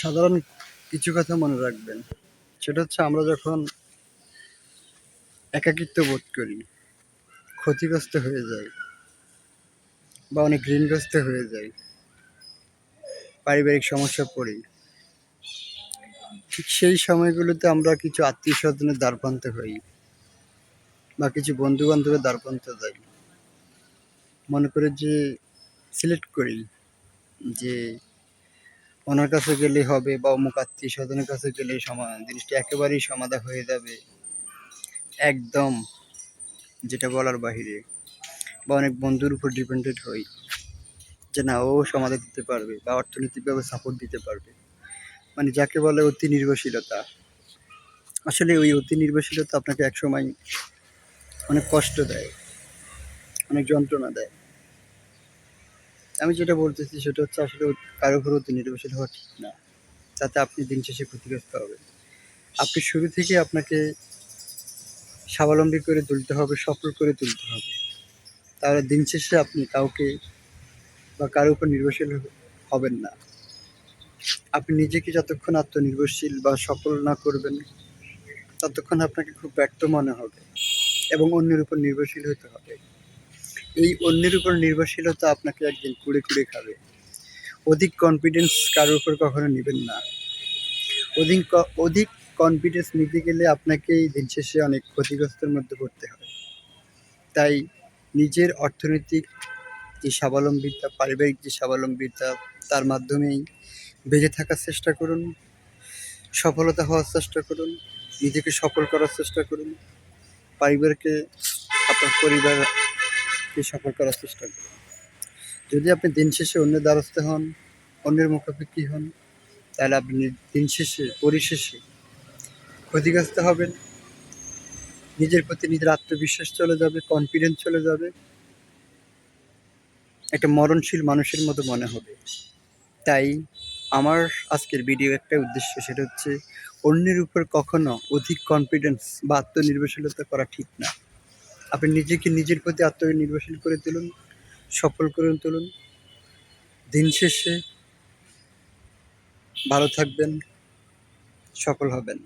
সাধারণ কিছু কথা মনে রাখবেন। সেটা হচ্ছে আমরা যখন একাকিত্ব বোধ করি, ক্ষতিগ্রস্ত হয়ে যাই বা অনেক ঋণগ্রস্ত হয়ে যাই, পারিবারিক সমস্যা পড়ি, ঠিক সেই সময়গুলোতে আমরা কিছু আত্মীয় স্বজনের দ্বারপ্রান্তে হই বা কিছু বন্ধু বান্ধবের দ্বারপ্রান্তে যাই। মনে করে যে সিলেক্ট করি যে ওনার কাছে গেলে হবে বা অমুক আত্মীয় স্বজনের কাছে গেলে সমা জিনিসটা একেবারেই সমাধা হয়ে যাবে। একদম যেটা বলার বাহিরে। বা অনেক বন্ধুর উপর ডিপেন্ডেন্ট হই যে না, ও সমাধা দিতে পারবে বা অর্থনৈতিকভাবে সাপোর্ট দিতে পারবে। মানে যাকে বলে অতি নির্ভরশীলতা। আসলে ওই অতি নির্ভরশীলতা আপনাকে একসময় অনেক কষ্ট দেয়, অনেক যন্ত্রণা দেয়। আমি যেটা বলতেছি সেটা হচ্ছে আসলে কারও উপর অতি নির্ভরশীল হওয়া ঠিক না। তাতে আপনি দিন শেষে ক্ষতিগ্রস্ত হবেন। আপনি শুরু থেকে আপনাকে স্বাবলম্বী করে তুলতে হবে, সফল করে তুলতে হবে। তাহলে দিন শেষে আপনি কাউকে বা কারও উপর নির্ভরশীল হবেন না। আপনি নিজেকে যতক্ষণ আত্মনির্ভরশীল বা সফল না করবেন, ততক্ষণ আপনাকে খুব ব্যর্থ মনে হবে এবং অন্যের উপর নির্ভরশীল হতে হবে। এই অন্যের উপর নির্ভরশীলতা আপনাকে একদিন কুড়ে কুড়ে খাবে। অধিক কনফিডেন্স কারোর উপর কখনো নেবেন না। অধিক অধিক কনফিডেন্স নিতে গেলে আপনাকেই দিন শেষে অনেক ক্ষতিগ্রস্তের মধ্যে পড়তে হয়। তাই নিজের অর্থনৈতিক যে স্বাবলম্বিতা, পারিবারিক যে স্বাবলম্বিতা, তার মাধ্যমেই বেঁচে থাকার চেষ্টা করুন, সফলতা হওয়ার চেষ্টা করুন, নিজেকে সফল করার চেষ্টা করুন, পরিবারকে, আপনার পরিবারকে সফল করার চেষ্টা করুন যদি আপনি দিন শেষে অন্যের দ্বারস্থ হন, অন্যের মুখাপেক্ষি হন, তাহলে আপনি দিন শেষে, পরিশেষে ক্ষতিগ্রস্ত হবেন। নিজের প্রতি নিজের আত্মবিশ্বাস চলে যাবে কনফিডেন্স চলে যাবে। একটা মরণশীল মানুষের মতো মনে হবে। তাই আমার আজকের ভিডিও একটা উদ্দেশ্য, সেটা হচ্ছে অন্যের উপর কখনো অধিক কনফিডেন্স বা আত্মনির্ভরশীলতা করা ঠিক না। আপনি নিজেকে নিজের প্রতি আত্মনির্ভরশীল করে তুলুন, সফল করে তুলুন। দিন শেষে ভালো থাকবেন, সফল হবেন।